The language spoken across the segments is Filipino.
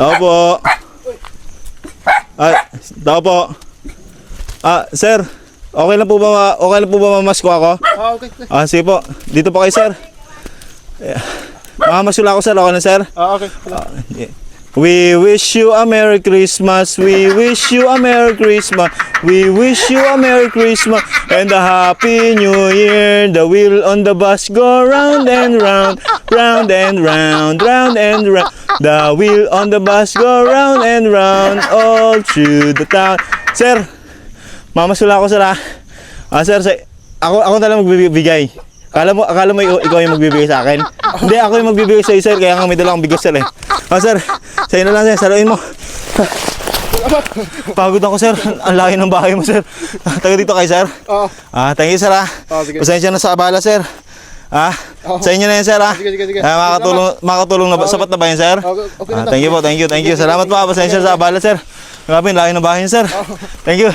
Tao po. Ah, tao po. Ah, sir. Okay lang po ba ma- okay lang po ba mamasko ako? Ah, okay. Ah, sige po. Dito po kayo, sir. Eh, Mamamasula ako, sir. Okay na, sir? Ah, okay. Yeah. We wish you a Merry Christmas. We wish you a Merry Christmas. We wish you a Merry Christmas and a Happy New Year. The wheel on the bus go round and round, round and round, round and round. The wheel on the bus go round and round all through the town. Sir, mamasula ako sir ah. Ah, sir, sa, ako ako na lang magbibigay. Akala mo, akala mo ikaw, yung magbibigay sa akin? Hindi, ako yung magbibigay sa iyo, sir. Kaya nga may dalang bigas, sir, eh. Ah, sir, sa'yo na lang, sir. Saluin mo. Pagod ako, sir. Ang laki ng bahay mo, sir. Taga dito kay sir. Oo. Ah, thank you, sir, ah. Ah, sige. Pasensya na sa abala, sir. Ah, sa inyo na yan, sir, ah. Sige, sige, sige. Ah, makakatulong, makakatulong na ba? Sapat na ba yan, sir? Okay, okay Ah, thank you po, thank you, thank you. Salamat po. Pasensya sa abala, sir. Grabe, laki ng bahay niyo, sir. Thank you.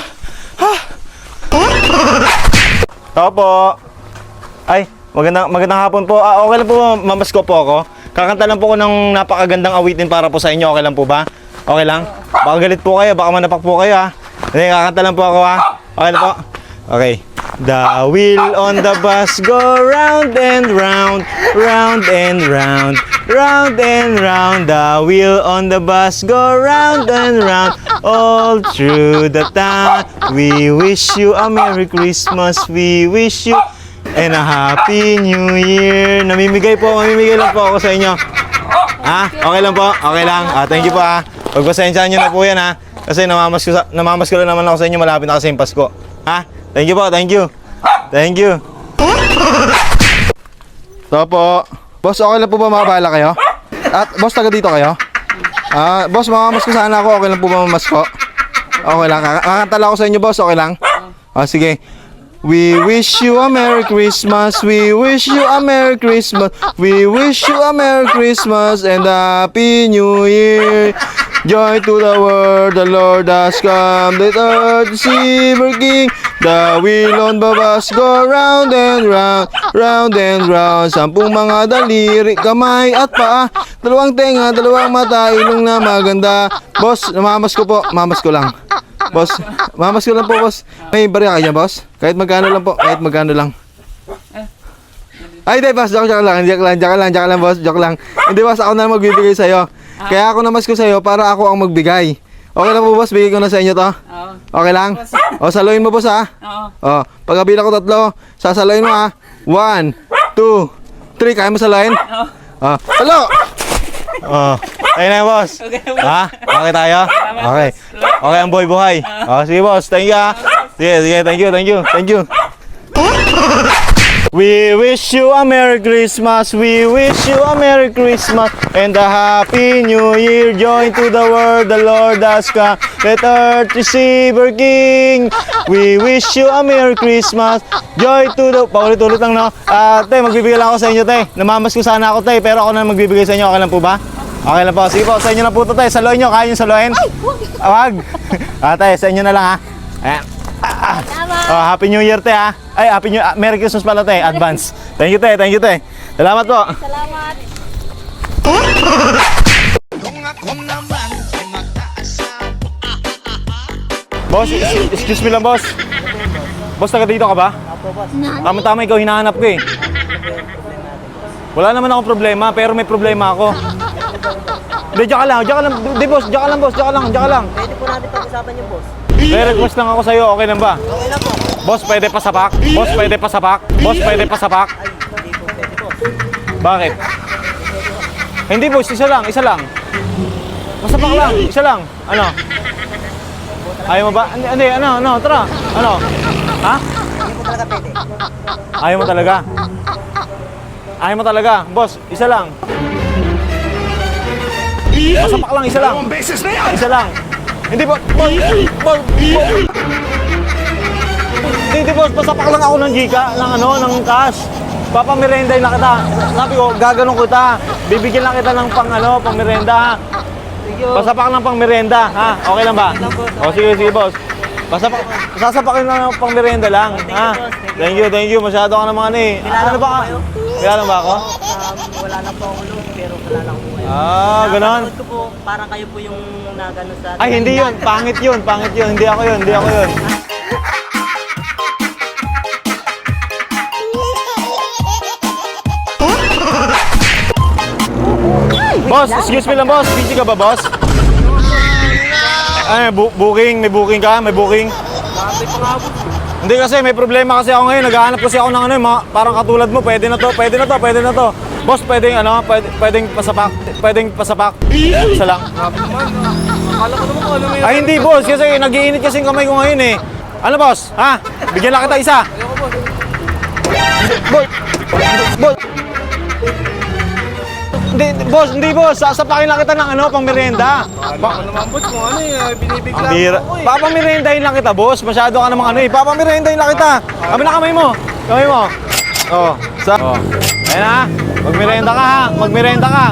Tao po. Ay, magandang magandang hapon po. Ah, okay lang po mamasko po ako? Kakanta lang po ko ng napakagandang awitin para po sa inyo. Okay lang po ba? Okay lang? Baka galit po kayo, baka manapak po kayo ha. Hindi, kakanta lang po ako ha. Okay lang po? Okay. The wheel on the bus go round and round, round and round, round and round. The wheel on the bus go round and round, all through the town. We wish you a Merry Christmas. We wish you and a Happy New Year. Namimigay po, mamimigay lang po ako sa inyo. Ha? Okay lang po? Okay lang. Ah, thank you po ha. Pagpasensyahan nyo na po yan ha. Kasi namamas ko, namamas ko lang naman ako sa inyo. Malapit na kasi yung Pasko. Ha? Thank you po, thank you. Thank you. Ito po. Boss, okay lang po ba makabala kayo? At boss, taga dito kayo? Ah, boss, mamamas ko sana ako. Okay lang po ba mamamas ko? Okay lang. Kaka- Kakanta lang ako sa inyo, boss. Okay lang? Ah, sige. We wish you a Merry Christmas. We wish you a Merry Christmas. We wish you a Merry Christmas and a Happy New Year. Joy to the world, the Lord has come. The earth Silver King. The wheel on the bus go round and round, round and round. Sampung mga daliri, kamay at paa. Dalawang tenga, dalawang mata, ilong na maganda. Boss, namamas ko po. Mamas ko lang. Boss, mamas ko lang po, boss. May barya ka dyan, boss? Kahit magkano lang po, kahit magkano lang. Ay, hindi, boss. Joke, joke lang. Joke lang, joke lang, joke lang, boss. Joke lang. Hindi, boss. Ako na magbibigay sa'yo. Kaya ako namas ko sa'yo para ako ang magbigay. Okay lang po, boss. Bigay ko na sa inyo to. Oo. Okay lang? O, saluhin mo, boss, ha? Oo. O, pagkabila ko tatlo, sasaluhin mo, ha? One, two, three. Kaya mo saluhin? O, salo! O, ayun na, boss. Okay, Ha? Okay tayo? Okay. Okay ang boy buhay. Oh, sige boss, thank you ha. Sige, sige, thank you, thank you, thank you. We wish you a Merry Christmas. We wish you a Merry Christmas and a Happy New Year. Join to the world, the Lord has come. Let earth receive her King. We wish you a Merry Christmas. Joy to the... Paulit-ulit lang, no? Ah, te, magbibigay lang ako sa inyo, te. Namamas ko sana ako, te, pero ako na magbibigay sa inyo. Okay lang po ba? Okay lang po. Sige po, sa inyo na po ito, te. Saluhin nyo. Kaya nyo saluhin? Ah, wag. Ate, sa inyo na lang, ha? Ayan. Ah, ah. Oh, Happy New Year, te, ha? Ay, Happy New... ah, Merry Christmas pala, te. Advance. Thank you, te. Thank you, te. Salamat po. Salamat. Boss, excuse- excuse me lang, boss. Boss, taga dito ka ba? Tama-tama, ikaw hinahanap ko eh. Wala naman akong problema, pero may problema ako. Hindi, diyan ka lang, diyan ka lang. Di, boss, diyan ka lang, boss, diyan ka lang, diyan ka lang. Pwede po natin pag-usapan yung boss. May request lang ako sa'yo, okay lang ba? Okay lang po. Boss, pwede pa sapak? Boss, pwede pa sapak? Boss, pwede pa boss. Bakit? Hindi, boss, isa lang, isa lang. Masapak lang, isa lang. Ano? Ayaw mo ba? Hindi, hindi, ano, ano, tara. Ano? Ha? Hindi po talaga pwede. Ayaw mo talaga? Ayaw mo talaga? Boss, isa lang. Masapak lang, isa lang. Isa lang. Hindi po, boss, boss, boss. Hindi, boss, pasapak lang ako ng gika, ng ano, ng cash. Papamirenday na kita. Sabi ko, gaganon kita. Bibigyan lang kita ng pang ano, pang merenda. Pasapak lang pang merenda, ha? Okay lang ba? O sige, sige, boss. Pasapak, sasapakin lang ng pang merenda lang, ha? Thank you, thank you. Masyado ka naman ano eh. Kilala Ano ko ba ka? kayo? Kilala ba ako? Um, wala na po ako load pero kilala ko po kayo. Ah, ganon. Napanood ko po, parang kayo po yung nagano sa... Ay, hindi yun. Pangit yun. Pangit yun. Hindi ako yun. Hindi ako yun. Boss, excuse me lang boss. Busy ka ba boss? Ay, bu- booking. May booking ka? May booking? Hindi kasi may problema kasi ako ngayon. Naghahanap kasi ako ng ano, mga, parang katulad mo. Pwede na to, pwede na to, pwede na to. Boss, pwedeng ano, pwede, pwedeng pasapak, pwedeng pasapak. Isa lang. Akala ko naman kung ano. Ay hindi boss, kasi nag-iinit kasi yung kamay ko ngayon eh. Ano boss? Ha? Bigyan lang kita isa. Boss. Boss. Hindi, boss, hindi boss. Sasapakin lang kita ng ano, pang merienda. Ko naman boss kung ano eh, binibigla Ang bira. ako eh. Papamirendahin lang kita, boss. Masyado ka namang ano eh. Papamirendahin lang kita. Kami na kamay mo. Kamay mo. Oh. Sa. Oh. Ayun na. Magmerenda ka ha. Magmerenda ka.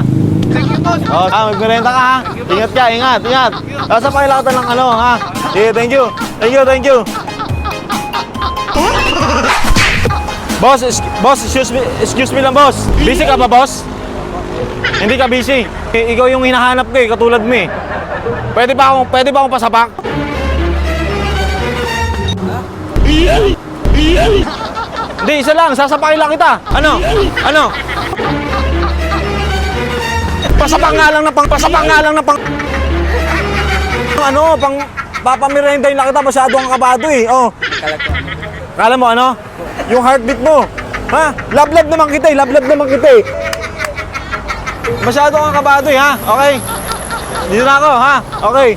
Thank you boss. Oh, ah, magmerenda ka ha. Ingat ka, ingat, ingat. Sasapakin lang kita ng ano ha. Sige, thank you. Thank you, thank you. boss, es- boss, excuse me, excuse me lang, boss. Busy ka ba, boss? Hindi ka busy. Ikaw yung hinahanap ko eh, katulad mo eh. Pwede ba akong, pwede ba akong pasapak? Hindi, isa lang. Sasapakin lang kita. Ano? Ano? Pasapak nga lang na pang, pasapak nga lang na pang... Ano, pang... Papamirendahin lang kita, masyado kang kabado eh. Oh. Kala mo ano? Yung heartbeat mo. Ha? Love-love naman kita eh. Love-love naman kita eh. Masyado kang kabado eh, ha? Okay? Dito na ako, ha? Okay.